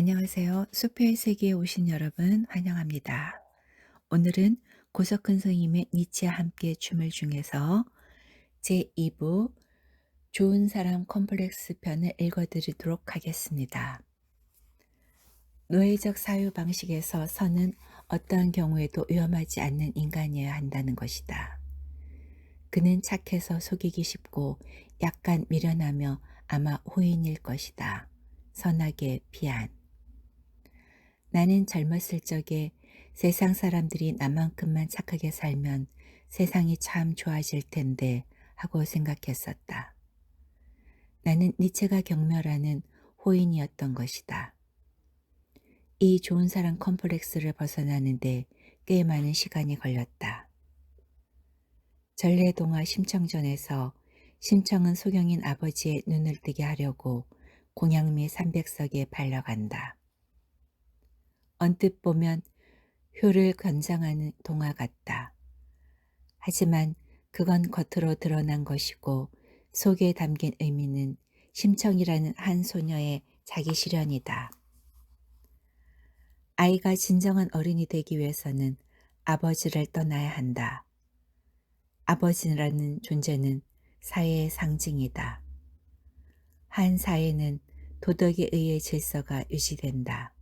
안녕하세요. 숲의 세계에 오신 여러분 환영합니다. 오늘은 고석근 선생님의 니치와 함께 춤을 중에서 제2부 좋은 사람 컴플렉스 편을 읽어드리도록 하겠습니다. 노예적 사유 방식에서 선은 어떠한 경우에도 위험하지 않는 인간이어야 한다는 것이다. 그는 착해서 속이기 쉽고 약간 미련하며 아마 호인일 것이다. 선하게 비안. 나는 젊었을 적에 세상 사람들이 나만큼만 착하게 살면 세상이 참 좋아질 텐데 하고 생각했었다. 나는 니체가 경멸하는 호인이었던 것이다. 이 좋은 사람 컴플렉스를 벗어나는데 꽤 많은 시간이 걸렸다. 전래동화 심청전에서 심청은 소경인 아버지의 눈을 뜨게 하려고 공양미 300석에 발려간다. 언뜻 보면 효를 권장하는 동화 같다. 하지만 그건 겉으로 드러난 것이고 속에 담긴 의미는 심청이라는 한 소녀의 자기 실현이다. 아이가 진정한 어른이 되기 위해서는 아버지를 떠나야 한다. 아버지라는 존재는 사회의 상징이다. 한 사회는 도덕에 의해 질서가 유지된다.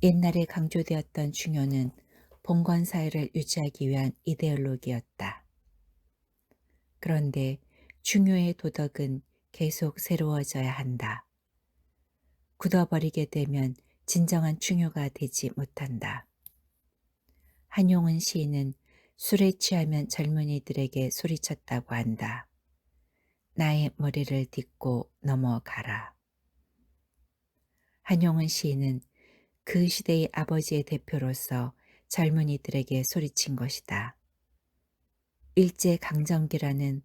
옛날에 강조되었던 중요는 봉건 사회를 유지하기 위한 이데올로기였다. 그런데 중요의 도덕은 계속 새로워져야 한다. 굳어버리게 되면 진정한 중요가 되지 못한다. 한용운 시인은 술에 취하면 젊은이들에게 소리쳤다고 한다. 나의 머리를 딛고 넘어가라. 한용운 시인은 그 시대의 아버지의 대표로서 젊은이들에게 소리친 것이다. 일제 강점기라는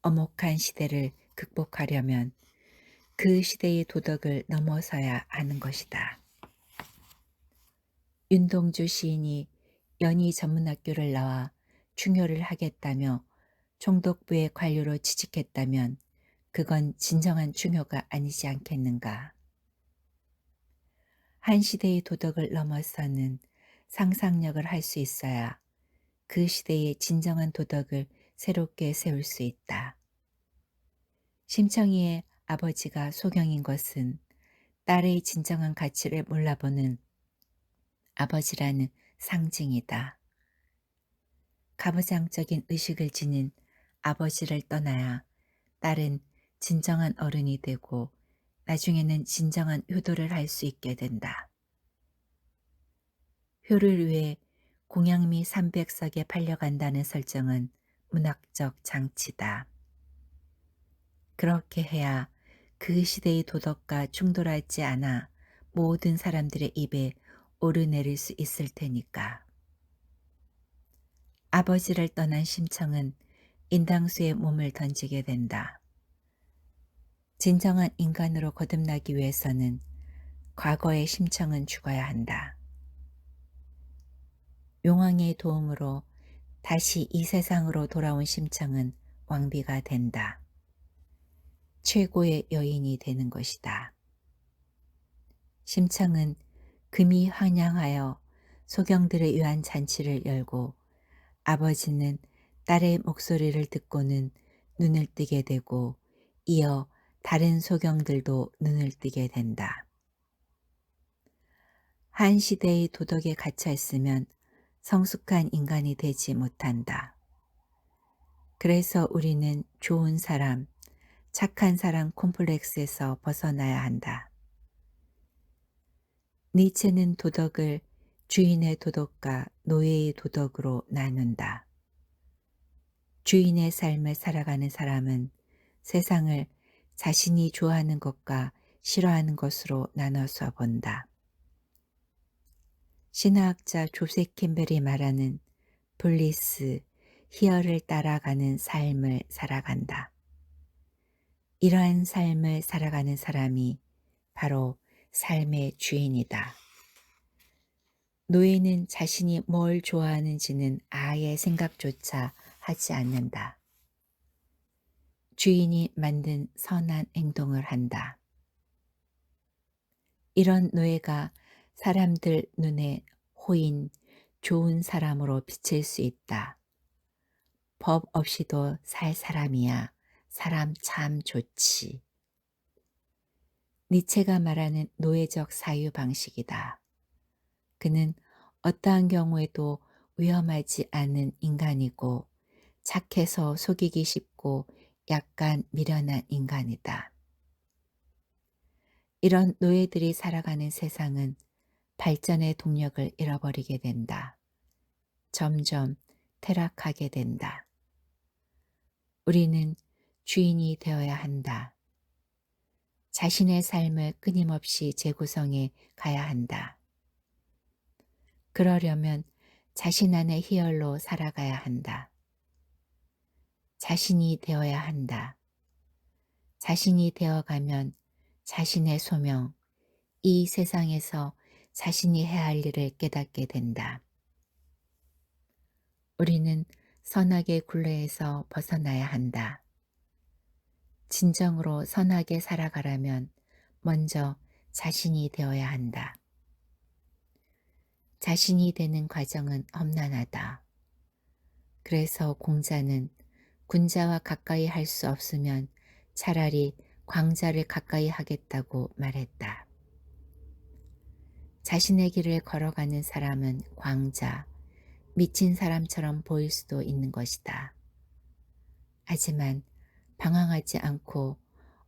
엄혹한 시대를 극복하려면 그 시대의 도덕을 넘어서야 하는 것이다. 윤동주 시인이 연희 전문학교를 나와 중요를 하겠다며 총독부의 관료로 취직했다면 그건 진정한 중요가 아니지 않겠는가. 한 시대의 도덕을 넘어서는 상상력을 할 수 있어야 그 시대의 진정한 도덕을 새롭게 세울 수 있다. 심청이의 아버지가 소경인 것은 딸의 진정한 가치를 몰라보는 아버지라는 상징이다. 가부장적인 의식을 지닌 아버지를 떠나야 딸은 진정한 어른이 되고 나중에는 진정한 효도를 할 수 있게 된다. 효를 위해 공양미 300석에 팔려간다는 설정은 문학적 장치다. 그렇게 해야 그 시대의 도덕과 충돌하지 않아 모든 사람들의 입에 오르내릴 수 있을 테니까. 아버지를 떠난 심청은 인당수에 몸을 던지게 된다. 진정한 인간으로 거듭나기 위해서는 과거의 심청은 죽어야 한다. 용왕의 도움으로 다시 이 세상으로 돌아온 심청은 왕비가 된다. 최고의 여인이 되는 것이다. 심청은 금이 환영하여 소경들을 위한 잔치를 열고 아버지는 딸의 목소리를 듣고는 눈을 뜨게 되고 이어 다른 소경들도 눈을 뜨게 된다. 한 시대의 도덕에 갇혀 있으면 성숙한 인간이 되지 못한다. 그래서 우리는 좋은 사람, 착한 사람 콤플렉스에서 벗어나야 한다. 니체는 도덕을 주인의 도덕과 노예의 도덕으로 나눈다. 주인의 삶을 살아가는 사람은 세상을 자신이 좋아하는 것과 싫어하는 것으로 나눠서 본다. 신화학자 조세 캠벨이 말하는 블리스, 희열을 따라가는 삶을 살아간다. 이러한 삶을 살아가는 사람이 바로 삶의 주인이다. 노예는 자신이 뭘 좋아하는지는 아예 생각조차 하지 않는다. 주인이 만든 선한 행동을 한다. 이런 노예가 사람들 눈에 호인, 좋은 사람으로 비칠 수 있다. 법 없이도 살 사람이야. 사람 참 좋지. 니체가 말하는 노예적 사유 방식이다. 그는 어떠한 경우에도 위험하지 않은 인간이고 착해서 속이기 쉽고 약간 미련한 인간이다. 이런 노예들이 살아가는 세상은 발전의 동력을 잃어버리게 된다. 점점 퇴락하게 된다. 우리는 주인이 되어야 한다. 자신의 삶을 끊임없이 재구성해 가야 한다. 그러려면 자신 안의 희열로 살아가야 한다. 자신이 되어야 한다. 자신이 되어가면 자신의 소명, 이 세상에서 자신이 해야 할 일을 깨닫게 된다. 우리는 선악의 굴레에서 벗어나야 한다. 진정으로 선하게 살아가려면 먼저 자신이 되어야 한다. 자신이 되는 과정은 험난하다. 그래서 공자는 군자와 가까이 할 수 없으면 차라리 광자를 가까이 하겠다고 말했다. 자신의 길을 걸어가는 사람은 광자, 미친 사람처럼 보일 수도 있는 것이다. 하지만 방황하지 않고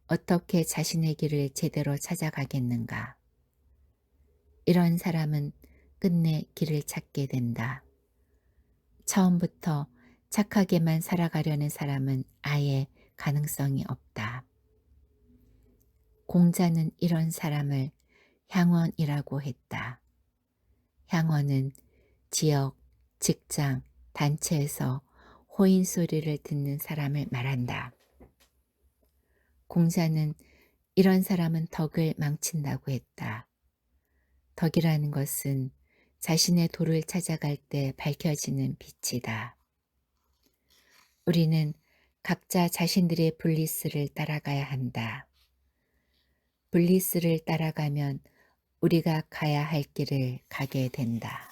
어떻게 자신의 길을 제대로 찾아가겠는가. 이런 사람은 끝내 길을 찾게 된다. 처음부터 착하게만 살아가려는 사람은 아예 가능성이 없다. 공자는 이런 사람을 향원이라고 했다. 향원은 지역, 직장, 단체에서 호인 소리를 듣는 사람을 말한다. 공자는 이런 사람은 덕을 망친다고 했다. 덕이라는 것은 자신의 도를 찾아갈 때 밝혀지는 빛이다. 우리는 각자 자신들의 블리스를 따라가야 한다. 블리스를 따라가면 우리가 가야 할 길을 가게 된다.